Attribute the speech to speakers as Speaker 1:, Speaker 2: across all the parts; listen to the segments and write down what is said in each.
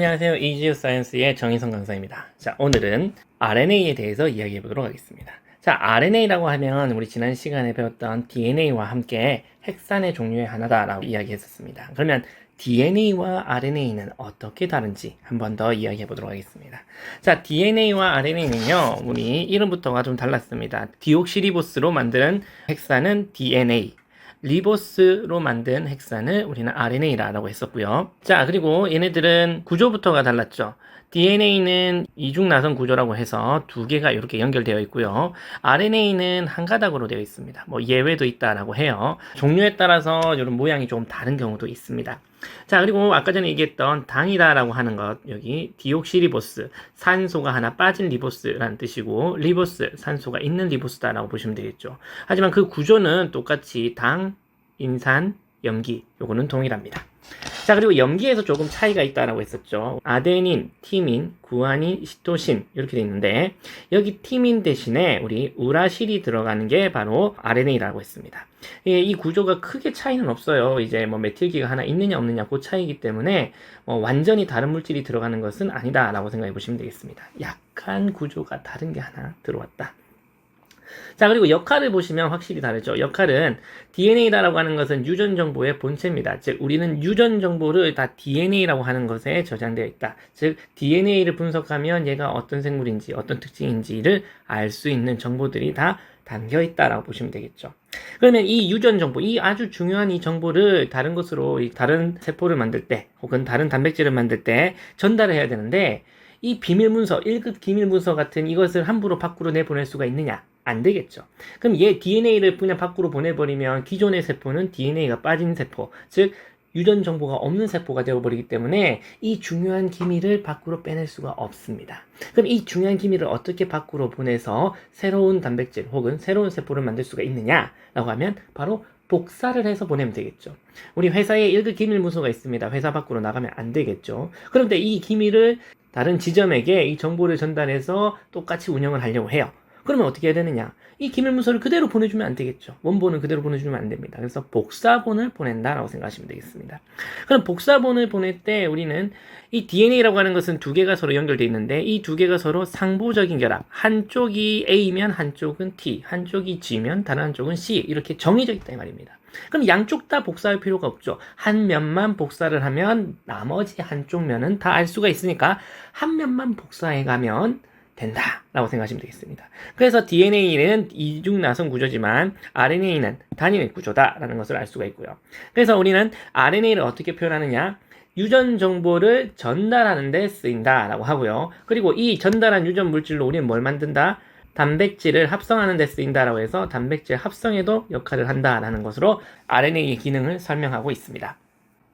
Speaker 1: 안녕하세요. 이지우 사이언스의 정희성 강사입니다. 자, 오늘은 RNA에 대해서 이야기해 보도록 하겠습니다. 자, RNA라고 하면 우리 지난 시간에 배웠던 DNA와 함께 핵산의 종류의 하나다라고 이야기했었습니다. 그러면 DNA와 RNA는 어떻게 다른지 한 번 더 이야기해 보도록 하겠습니다. 자, DNA와 RNA는요, 우리 이름부터가 좀 달랐습니다. 디옥시리보스로 만든 핵산은 DNA, 리보스로 만든 핵산을 우리는 RNA라고 했었고요. 자, 그리고 얘네들은 구조부터가 달랐죠. DNA는 이중 나선 구조라고 해서 두 개가 이렇게 연결되어 있고요. RNA는 한 가닥으로 되어 있습니다. 뭐 예외도 있다라고 해요. 종류에 따라서 이런 모양이 조금 다른 경우도 있습니다. 자, 그리고 아까 전에 얘기했던 당이다라고 하는 것, 여기 디옥시리보스, 산소가 하나 빠진 리보스라는 뜻이고, 리보스, 산소가 있는 리보스다라고 보시면 되겠죠. 하지만 그 구조는 똑같이 당, 인산, 염기, 요거는 동일합니다. 자, 그리고 염기에서 조금 차이가 있다라고 했었죠. 아데닌, 티민, 구아닌, 시토신 이렇게 돼 있는데 여기 티민 대신에 우리 우라실이 들어가는 게 바로 RNA라고 했습니다. 예, 이 구조가 크게 차이는 없어요. 이제 뭐 메틸기가 하나 있느냐 없느냐 그 차이기 때문에 뭐 완전히 다른 물질이 들어가는 것은 아니다라고 생각해 보시면 되겠습니다. 약간 구조가 다른 게 하나 들어왔다. 자, 그리고 역할을 보시면 확실히 다르죠. 역할은 DNA다라고 하는 것은 유전 정보의 본체입니다. 즉, 우리는 유전 정보를 다 DNA라고 하는 것에 저장되어 있다. 즉, DNA를 분석하면 얘가 어떤 생물인지, 어떤 특징인지를 알 수 있는 정보들이 다 담겨 있다라고 보시면 되겠죠. 그러면 이 유전 정보, 이 아주 중요한 이 정보를 다른 것으로 다른 세포를 만들 때, 혹은 다른 단백질을 만들 때 전달을 해야 되는데, 이 비밀 문서, 1급 기밀 문서 같은 이것을 함부로 밖으로 내보낼 수가 있느냐? 안 되겠죠. 그럼 얘 DNA를 그냥 밖으로 보내버리면 기존의 세포는 DNA가 빠진 세포, 즉 유전 정보가 없는 세포가 되어버리기 때문에 이 중요한 기밀을 밖으로 빼낼 수가 없습니다. 그럼 이 중요한 기밀을 어떻게 밖으로 보내서 새로운 단백질 혹은 새로운 세포를 만들 수가 있느냐라고 하면 바로 복사를 해서 보내면 되겠죠. 우리 회사에 1급 기밀 문서가 있습니다. 회사 밖으로 나가면 안 되겠죠. 그런데 이 기밀을 다른 지점에게 이 정보를 전달해서 똑같이 운영을 하려고 해요. 그러면 어떻게 해야 되느냐? 이 기밀 문서를 그대로 보내주면 안 되겠죠. 원본을 그대로 보내주면 안 됩니다. 그래서 복사본을 보낸다라고 생각하시면 되겠습니다. 그럼 복사본을 보낼 때 우리는 이 DNA라고 하는 것은 두 개가 서로 연결되어 있는데 이 두 개가 서로 상보적인 결합. 한쪽이 A면 한쪽은 T, 한쪽이 G면 다른 한쪽은 C 이렇게 정해져 있다 이 말입니다. 그럼 양쪽 다 복사할 필요가 없죠. 한 면만 복사를 하면 나머지 한쪽 면은 다 알 수가 있으니까 한 면만 복사해 가면 된다라고 생각하시면 되겠습니다. 그래서 DNA는 이중 나선 구조지만 RNA는 단일 구조다라는 것을 알 수가 있고요. 그래서 우리는 RNA를 어떻게 표현하느냐? 유전 정보를 전달하는 데 쓰인다라고 하고요. 그리고 이 전달한 유전 물질로 우리는 뭘 만든다? 단백질을 합성하는 데 쓰인다라고 해서 단백질 합성에도 역할을 한다라는 것으로 RNA의 기능을 설명하고 있습니다.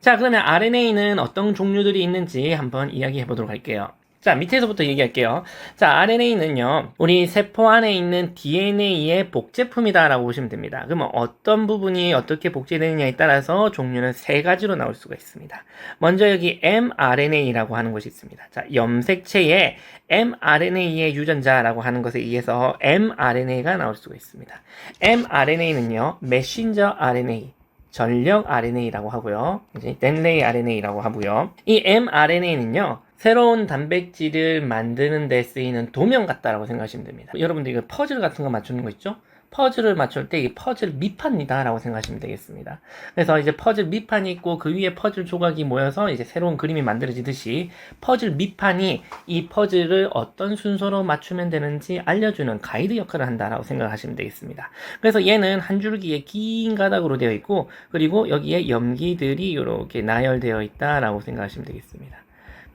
Speaker 1: 자, 그러면 RNA는 어떤 종류들이 있는지 한번 이야기해 보도록 할게요. 자, 밑에서부터 얘기할게요. 자, RNA는요, 우리 세포 안에 있는 DNA의 복제품이다라고 보시면 됩니다. 그러면 어떤 부분이 어떻게 복제되느냐에 따라서 종류는 세 가지로 나올 수가 있습니다. 먼저 여기 mRNA라고 하는 것이 있습니다. 자, 염색체에 mRNA의 유전자라고 하는 것에 의해서 mRNA가 나올 수가 있습니다. mRNA는요, 메신저 RNA, 전력 RNA라고 하고요. 이제 덴레이 RNA라고 하고요. 이 mRNA는요. 새로운 단백질을 만드는 데 쓰이는 도면 같다라고 생각하시면 됩니다. 여러분들 이거 퍼즐 같은 거 맞추는 거 있죠? 퍼즐을 맞출 때 이 퍼즐 밑판이다 라고 생각하시면 되겠습니다. 그래서 이제 퍼즐 밑판이 있고 그 위에 퍼즐 조각이 모여서 이제 새로운 그림이 만들어지듯이 퍼즐 밑판이 이 퍼즐을 어떤 순서로 맞추면 되는지 알려주는 가이드 역할을 한다라고 생각하시면 되겠습니다. 그래서 얘는 한 줄기에 긴 가닥으로 되어 있고 그리고 여기에 염기들이 이렇게 나열되어 있다라고 생각하시면 되겠습니다.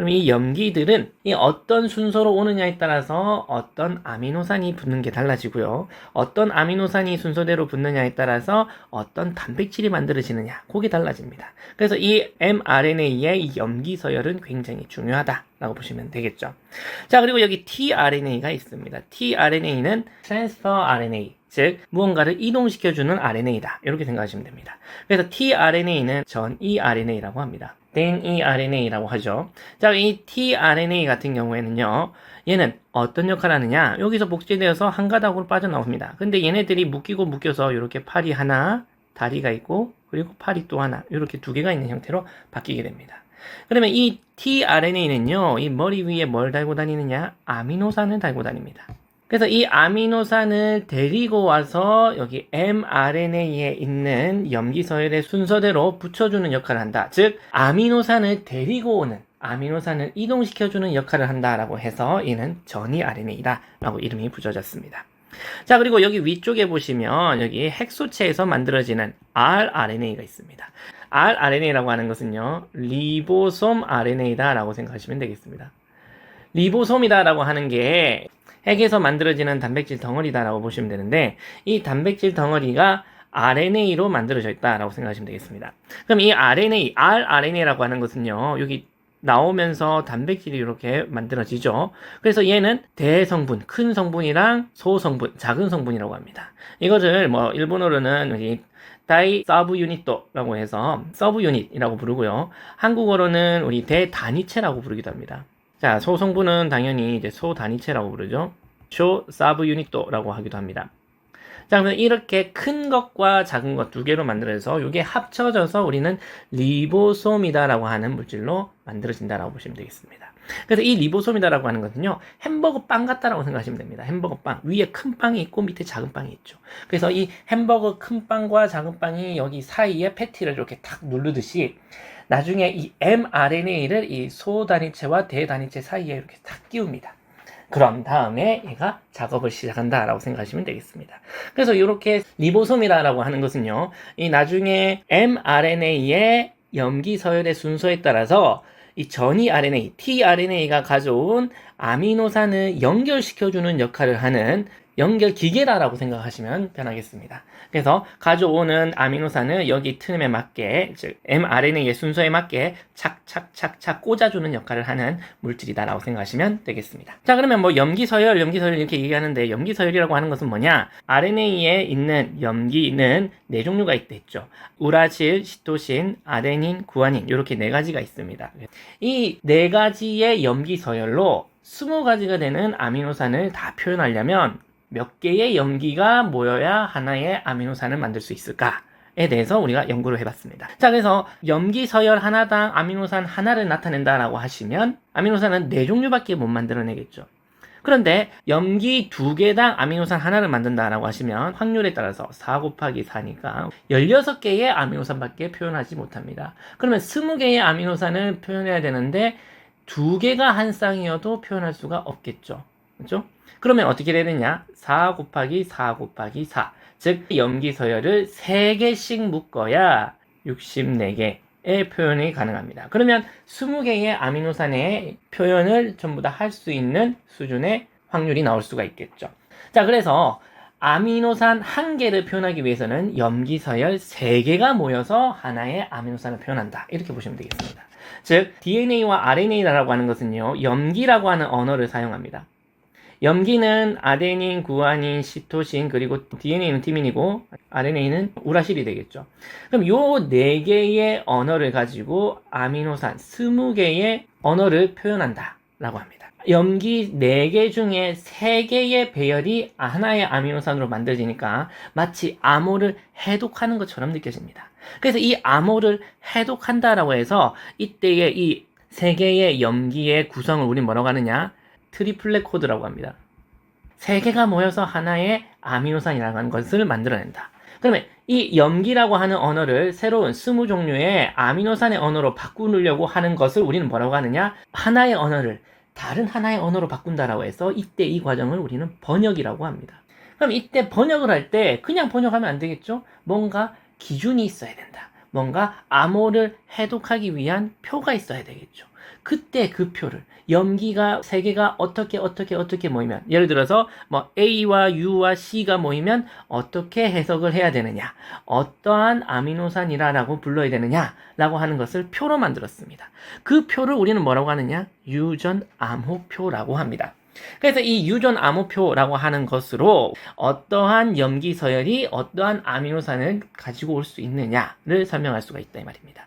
Speaker 1: 그럼 이 염기들은 이 어떤 순서로 오느냐에 따라서 어떤 아미노산이 붙는 게 달라지고요. 어떤 아미노산이 순서대로 붙느냐에 따라서 어떤 단백질이 만들어지느냐, 그게 달라집니다. 그래서 이 mRNA의 이 염기 서열은 굉장히 중요하다라고 보시면 되겠죠. 자, 그리고 여기 tRNA가 있습니다. tRNA는 transfer RNA, 즉 무언가를 이동시켜주는 RNA다. 이렇게 생각하시면 됩니다. 그래서 tRNA는 전 eRNA라고 합니다. tRNA라고 하죠. 자, 이 tRNA 같은 경우에는요. 얘는 어떤 역할을 하느냐? 여기서 복제되어서 한 가닥으로 빠져나옵니다. 근데 얘네들이 묶이고 묶여서 이렇게 팔이 하나, 다리가 있고 그리고 팔이 또 하나 이렇게 두 개가 있는 형태로 바뀌게 됩니다. 그러면 이 tRNA는요, 이 머리 위에 뭘 달고 다니느냐? 아미노산을 달고 다닙니다. 그래서 이 아미노산을 데리고 와서 여기 mRNA에 있는 염기서열의 순서대로 붙여주는 역할을 한다. 즉, 아미노산을 데리고 오는, 아미노산을 이동시켜주는 역할을 한다라고 해서 이는 전이 RNA다. 라고 이름이 붙여졌습니다. 자, 그리고 여기 위쪽에 보시면 여기 핵소체에서 만들어지는 rRNA가 있습니다. rRNA라고 하는 것은요, 리보솜 RNA다 라고 생각하시면 되겠습니다. 리보솜이다 라고 하는 게 핵에서 만들어지는 단백질 덩어리다라고 보시면 되는데 이 단백질 덩어리가 RNA로 만들어져 있다라고 생각하시면 되겠습니다. 그럼 이 RNA, rRNA라고 하는 것은요, 여기 나오면서 단백질이 이렇게 만들어지죠. 그래서 얘는 대성분, 큰 성분이랑 소성분, 작은 성분이라고 합니다. 이것을 뭐 일본어로는 다이 서브 유닛도라고 해서 서브 유닛이라고 부르고요. 한국어로는 우리 대단위체라고 부르기도 합니다. 자, 소성분은 당연히 이제 소 단위체라고 부르죠. 쇼 서브 유닛도라고 하기도 합니다. 자, 그래서 이렇게 큰 것과 작은 것 두 개로 만들어서 이게 합쳐져서 우리는 리보솜이다라고 하는 물질로 만들어진다라고 보시면 되겠습니다. 그래서 이 리보솜이다라고 하는 것은요, 햄버거 빵 같다라고 생각하시면 됩니다. 햄버거 빵. 위에 큰 빵이 있고 밑에 작은 빵이 있죠. 그래서 이 햄버거 큰 빵과 작은 빵이 여기 사이에 패티를 이렇게 탁 누르듯이 나중에 이 mRNA를 이 소단위체와 대단위체 사이에 이렇게 탁 끼웁니다. 그런 다음에 얘가 작업을 시작한다라고 생각하시면 되겠습니다. 그래서 이렇게 리보솜이라고 하는 것은요, 이 나중에 mRNA의 염기 서열의 순서에 따라서 이 전이 RNA, tRNA가 가져온 아미노산을 연결시켜주는 역할을 하는 연결 기계라고 생각하시면 편하겠습니다. 그래서 가져오는 아미노산을 여기 틈에 맞게, 즉 mRNA의 순서에 맞게 착착착착 꽂아주는 역할을 하는 물질이다라고 생각하시면 되겠습니다. 자, 그러면 뭐 염기서열, 염기서열 이렇게 얘기하는데 염기서열이라고 하는 것은 뭐냐? RNA에 있는 염기는 네 종류가 있댔죠. 우라질, 시토신, 아데닌, 구아닌 이렇게 네 가지가 있습니다. 이 네 가지의 염기서열로 20가지가 되는 아미노산을 다 표현하려면 몇 개의 염기가 모여야 하나의 아미노산을 만들 수 있을까? 에 대해서 우리가 연구를 해봤습니다. 자, 그래서 염기 서열 하나당 아미노산 하나를 나타낸다라고 하시면 아미노산은 네 종류밖에 못 만들어내겠죠. 그런데 염기 두 개당 아미노산 하나를 만든다라고 하시면 확률에 따라서 4 곱하기 4니까 16개의 아미노산밖에 표현하지 못합니다. 그러면 20개의 아미노산을 표현해야 되는데 두 개가 한 쌍이어도 표현할 수가 없겠죠. 그렇죠? 그러면 어떻게 되느냐? 4 곱하기 4 곱하기 4. 즉, 염기 서열을 3개씩 묶어야 64개의 표현이 가능합니다. 그러면 20개의 아미노산의 표현을 전부 다 할 수 있는 수준의 확률이 나올 수가 있겠죠. 자, 그래서 아미노산 한 개를 표현하기 위해서는 염기 서열 3개가 모여서 하나의 아미노산을 표현한다. 이렇게 보시면 되겠습니다. 즉, DNA와 RNA라고 하는 것은요, 염기라고 하는 언어를 사용합니다. 염기는 아데닌, 구아닌, 시토신 그리고 DNA는 티민이고 RNA는 우라실이 되겠죠. 그럼 요 네 개의 언어를 가지고 아미노산 20개의 언어를 표현한다라고 합니다. 염기 4개 중에 3개의 배열이 하나의 아미노산으로 만들어지니까 마치 암호를 해독하는 것처럼 느껴집니다. 그래서 이 암호를 해독한다라고 해서 이때의 이 3개의 염기의 구성을 우리 뭐라고 하느냐? 트리플렛 코드라고 합니다. 세 개가 모여서 하나의 아미노산이라는 고하 것을 만들어낸다. 그러면 이 염기라고 하는 언어를 새로운 스무 종류의 아미노산의 언어로 바꾸려고 하는 것을 우리는 뭐라고 하느냐? 하나의 언어를 다른 하나의 언어로 바꾼다라고 해서 이때 이 과정을 우리는 번역이라고 합니다. 그럼 이때 번역을 할 때 그냥 번역하면 안 되겠죠? 뭔가 기준이 있어야 된다. 뭔가 암호를 해독하기 위한 표가 있어야 되겠죠. 그때 그 표를 염기가 세 개가 어떻게 어떻게 어떻게 모이면 예를 들어서 뭐 A와 U와 C가 모이면 어떻게 해석을 해야 되느냐 어떠한 아미노산이라라고 불러야 되느냐라고 하는 것을 표로 만들었습니다. 그 표를 우리는 뭐라고 하느냐 유전 암호표라고 합니다. 그래서 이 유전 암호표라고 하는 것으로 어떠한 염기 서열이 어떠한 아미노산을 가지고 올 수 있느냐를 설명할 수가 있다 이 말입니다.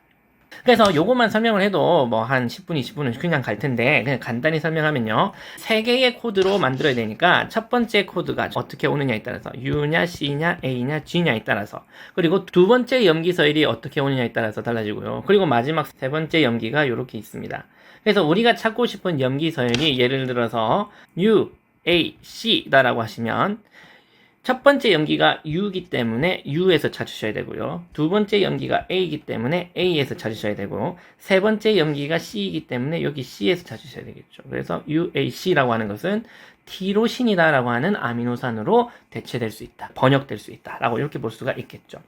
Speaker 1: 그래서 요것만 설명을 해도 뭐 한 10분, 20분은 그냥 갈 텐데 그냥 간단히 설명하면요. 세 개의 코드로 만들어야 되니까 첫 번째 코드가 어떻게 오느냐에 따라서 U냐, C냐, A냐, G냐에 따라서 그리고 두 번째 염기 서열이 어떻게 오느냐에 따라서 달라지고요. 그리고 마지막 세 번째 염기가 이렇게 있습니다. 그래서 우리가 찾고 싶은 염기 서열이 예를 들어서 U, A, C다라고 하시면 첫 번째 염기가 U이기 때문에 U에서 찾으셔야 되고요. 두 번째 염기가 A이기 때문에 A에서 찾으셔야 되고 세 번째 염기가 C이기 때문에 여기 C에서 찾으셔야 되겠죠. 그래서 UAC라고 하는 것은 티로신이다라고 하는 아미노산으로 대체될 수 있다. 번역될 수 있다라고 이렇게 볼 수가 있겠죠.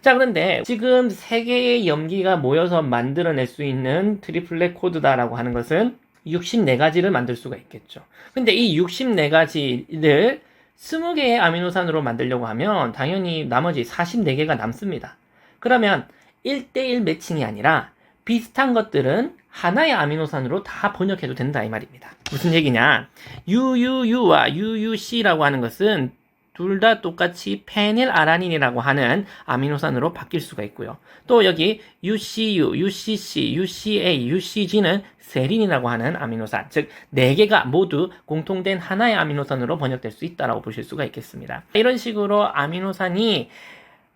Speaker 1: 자, 그런데 지금 세 개의 염기가 모여서 만들어낼 수 있는 트리플렛 코드다라고 하는 것은 64가지를 만들 수가 있겠죠. 근데 이 64가지를 20개의 아미노산으로 만들려고 하면 당연히 나머지 44개가 남습니다. 그러면 1대1 매칭이 아니라 비슷한 것들은 하나의 아미노산으로 다 번역해도 된다 이 말입니다. 무슨 얘기냐? UUU와 UUC라고 하는 것은 둘 다 똑같이 페닐아라닌이라고 하는 아미노산으로 바뀔 수가 있고요. 또 여기 UCU, UCC, UCA, UCG는 세린이라고 하는 아미노산, 즉 네 개가 모두 공통된 하나의 아미노산으로 번역될 수 있다라고 보실 수가 있겠습니다. 이런 식으로 아미노산이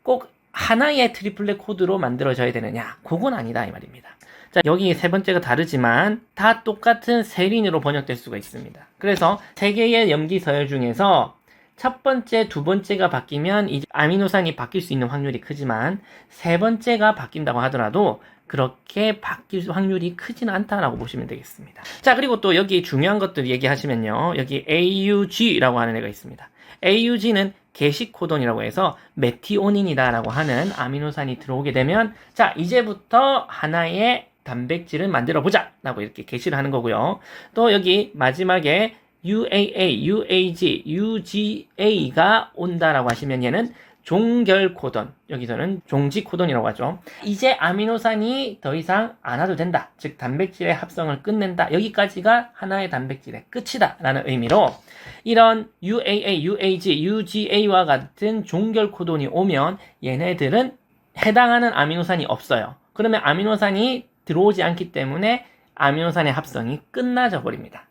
Speaker 1: 꼭 하나의 트리플렛 코드로 만들어져야 되느냐? 그건 아니다 이 말입니다. 자, 여기 세 번째가 다르지만 다 똑같은 세린으로 번역될 수가 있습니다. 그래서 세 개의 염기 서열 중에서 첫 번째, 두 번째가 바뀌면 이제 아미노산이 바뀔 수 있는 확률이 크지만 세 번째가 바뀐다고 하더라도 그렇게 바뀔 확률이 크지는 않다라고 보시면 되겠습니다. 자, 그리고 또 여기 중요한 것들 얘기하시면요. 여기 AUG라고 하는 애가 있습니다. AUG는 게시 코돈이라고 해서 메티오닌이다라고 하는 아미노산이 들어오게 되면 자, 이제부터 하나의 단백질을 만들어 보자! 라고 이렇게 게시를 하는 거고요. 또 여기 마지막에 UAA, UAG, UGA가 온다라고 하시면 얘는 종결 코돈, 여기서는 종지 코돈이라고 하죠. 이제 아미노산이 더 이상 안 와도 된다. 즉, 단백질의 합성을 끝낸다. 여기까지가 하나의 단백질의 끝이다. 라는 의미로 이런 UAA, UAG, UGA와 같은 종결 코돈이 오면 얘네들은 해당하는 아미노산이 없어요. 그러면 아미노산이 들어오지 않기 때문에 아미노산의 합성이 끝나져 버립니다.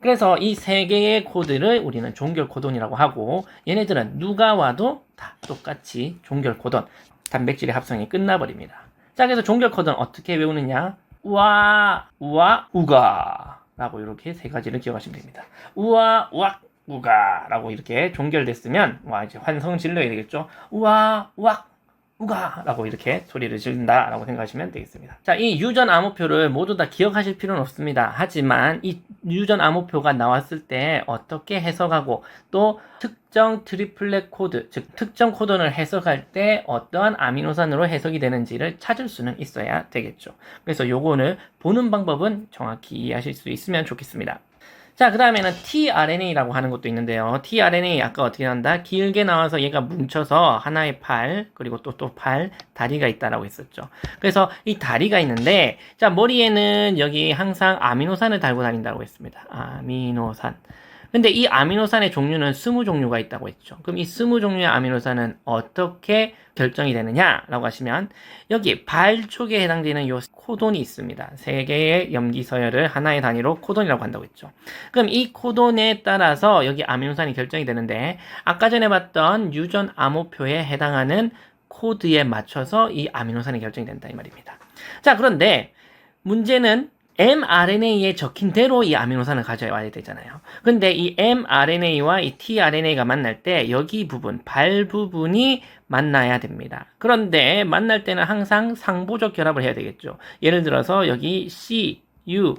Speaker 1: 그래서 이 세 개의 코드를 우리는 종결 코돈이라고 하고 얘네들은 누가 와도 다 똑같이 종결 코돈 단백질의 합성이 끝나버립니다. 자 그래서 종결 코돈 어떻게 외우느냐? 우와 우와 우가 라고 이렇게 세 가지를 기억하시면 됩니다. 우와 우악 우가 라고 이렇게 종결됐으면 와 이제 환성 질러야 되겠죠. 우와 우악 우가! 라고 이렇게 소리를 지른다 라고 생각하시면 되겠습니다. 자, 이 유전 암호표를 모두 다 기억하실 필요는 없습니다. 하지만 이 유전 암호표가 나왔을 때 어떻게 해석하고 또 특정 트리플렛 코드, 즉 특정 코드를 해석할 때 어떠한 아미노산으로 해석이 되는지를 찾을 수는 있어야 되겠죠. 그래서 요거를 보는 방법은 정확히 이해하실 수 있으면 좋겠습니다. 자, 그 다음에는 tRNA라고 하는 것도 있는데요. tRNA 아까 어떻게 한다? 길게 나와서 얘가 뭉쳐서 하나의 팔, 그리고 또 또 팔, 다리가 있다라고 했었죠. 그래서 이 다리가 있는데, 자, 머리에는 여기 항상 아미노산을 달고 다닌다고 했습니다. 아미노산. 근데 이 아미노산의 종류는 스무 종류가 있다고 했죠. 그럼 이 스무 종류의 아미노산은 어떻게 결정이 되느냐라고 하시면 여기 발 쪽에 해당되는 요 코돈이 있습니다. 세 개의 염기 서열을 하나의 단위로 코돈이라고 한다고 했죠. 그럼 이 코돈에 따라서 여기 아미노산이 결정이 되는데 아까 전에 봤던 유전 암호표에 해당하는 코드에 맞춰서 이 아미노산이 결정이 된다 이 말입니다. 자, 그런데 문제는 mRNA에 적힌 대로 이 아미노산을 가져와야 되잖아요. 근데 이 mRNA와 이 tRNA가 만날 때 여기 부분, 발 부분이 만나야 됩니다. 그런데 만날 때는 항상 상보적 결합을 해야 되겠죠. 예를 들어서 여기 C, U,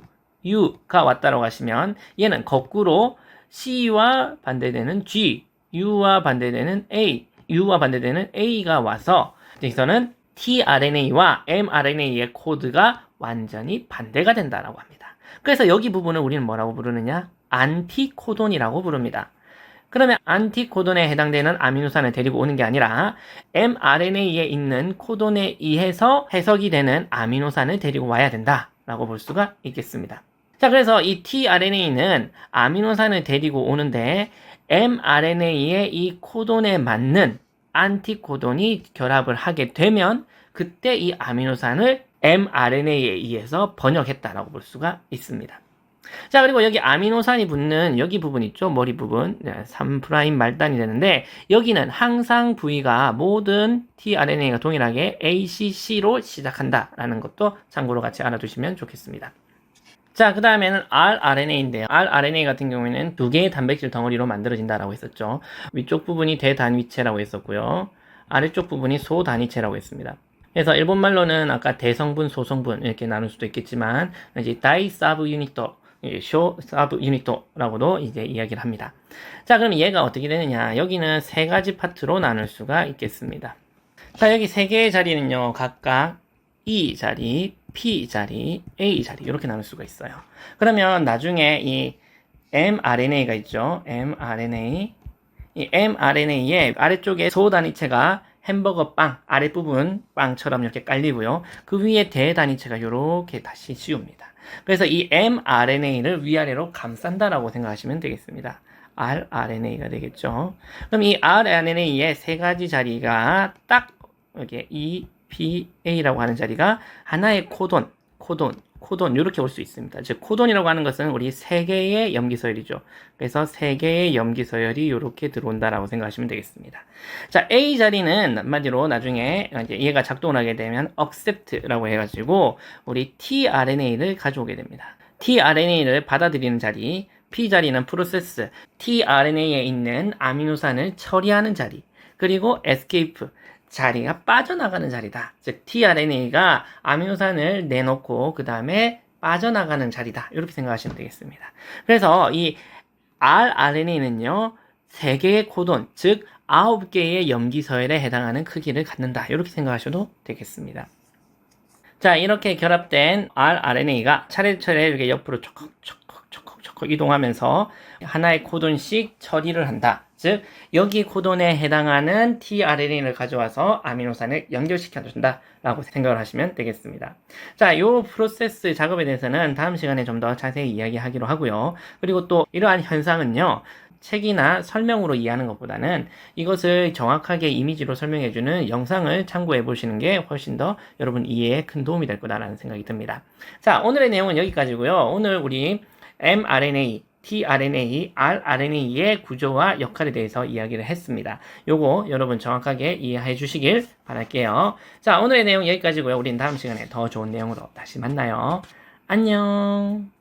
Speaker 1: U가 왔다고 하시면 얘는 거꾸로 C와 반대되는 G, U와 반대되는 A, U와 반대되는 A가 와서 여기서는 tRNA와 mRNA의 코드가 완전히 반대가 된다라고 합니다. 그래서 여기 부분을 우리는 뭐라고 부르느냐? 안티코돈이라고 부릅니다. 그러면 안티코돈에 해당되는 아미노산을 데리고 오는 게 아니라 mRNA에 있는 코돈에 의해서 해석이 되는 아미노산을 데리고 와야 된다라고 볼 수가 있겠습니다. 자, 그래서 이 tRNA는 아미노산을 데리고 오는데 mRNA의 이 코돈에 맞는 안티코돈이 결합을 하게 되면 그때 이 아미노산을 mRNA에 의해서 번역했다라고 볼 수가 있습니다. 자, 그리고 여기 아미노산이 붙는 여기 부분 있죠? 머리 부분. 3' 말단이 되는데, 여기는 항상 부위가 모든 tRNA가 동일하게 ACC로 시작한다라는 것도 참고로 같이 알아두시면 좋겠습니다. 자, 그 다음에는 rRNA인데요. rRNA 같은 경우에는 두 개의 단백질 덩어리로 만들어진다라고 했었죠. 위쪽 부분이 대단위체라고 했었고요. 아래쪽 부분이 소단위체라고 했습니다. 그래서 일본말로는 아까 대성분, 소성분 이렇게 나눌 수도 있겠지만 이제 다이 사브 유니토, 쇼 사브 유니토라고도 이제 이야기를 합니다. 자, 그럼 얘가 어떻게 되느냐? 여기는 세 가지 파트로 나눌 수가 있겠습니다. 자, 여기 세 개의 자리는요, 각각 E 자리, P 자리, A 자리 이렇게 나눌 수가 있어요. 그러면 나중에 이 mRNA가 있죠. mRNA 이 mRNA의 아래쪽에 소단위체가 햄버거 빵 아랫부분 빵처럼 이렇게 깔리고요. 그 위에 대단위체가 이렇게 다시 씌웁니다. 그래서 이 mRNA를 위아래로 감싼다라고 생각하시면 되겠습니다. rRNA가 되겠죠. 그럼 이 rRNA의 세 가지 자리가 딱 이렇게 E, P, A라고 하는 자리가 하나의 코돈, 코돈, 코돈 이렇게 올 수 있습니다. 즉 코돈이라고 하는 것은 우리 세 개의 염기서열이죠. 그래서 세 개의 염기서열이 이렇게 들어온다라고 생각하시면 되겠습니다. 자 A 자리는 한마디로 나중에 이제 얘가 작동을 하게 되면 accept라고 해가지고 우리 tRNA를 가져오게 됩니다. tRNA를 받아들이는 자리, P 자리는 프로세스, tRNA에 있는 아미노산을 처리하는 자리, 그리고 escape 자리가 빠져나가는 자리다. 즉 tRNA가 아미노산을 내놓고 그 다음에 빠져나가는 자리다. 이렇게 생각하시면 되겠습니다. 그래서 이 rRNA는요. 3개의 코돈, 즉 9개의 염기서열에 해당하는 크기를 갖는다. 이렇게 생각하셔도 되겠습니다. 자, 이렇게 결합된 rRNA가 차례차례 이렇게 옆으로 촉kok촉kok촉kok촉kok 이동하면서 하나의 코돈씩 처리를 한다. 즉, 여기 코돈에 해당하는 tRNA를 가져와서 아미노산을 연결시켜 준다. 라고 생각을 하시면 되겠습니다. 자, 이 프로세스 작업에 대해서는 다음 시간에 좀 더 자세히 이야기하기로 하고요. 그리고 또 이러한 현상은요. 책이나 설명으로 이해하는 것보다는 이것을 정확하게 이미지로 설명해주는 영상을 참고해 보시는 게 훨씬 더 여러분 이해에 큰 도움이 될 거다라는 생각이 듭니다. 자, 오늘의 내용은 여기까지고요. 오늘 우리 mRNA, tRNA, rRNA의 구조와 역할에 대해서 이야기를 했습니다. 요거 여러분 정확하게 이해해 주시길 바랄게요. 자, 오늘의 내용 여기까지고요. 우린 다음 시간에 더 좋은 내용으로 다시 만나요. 안녕.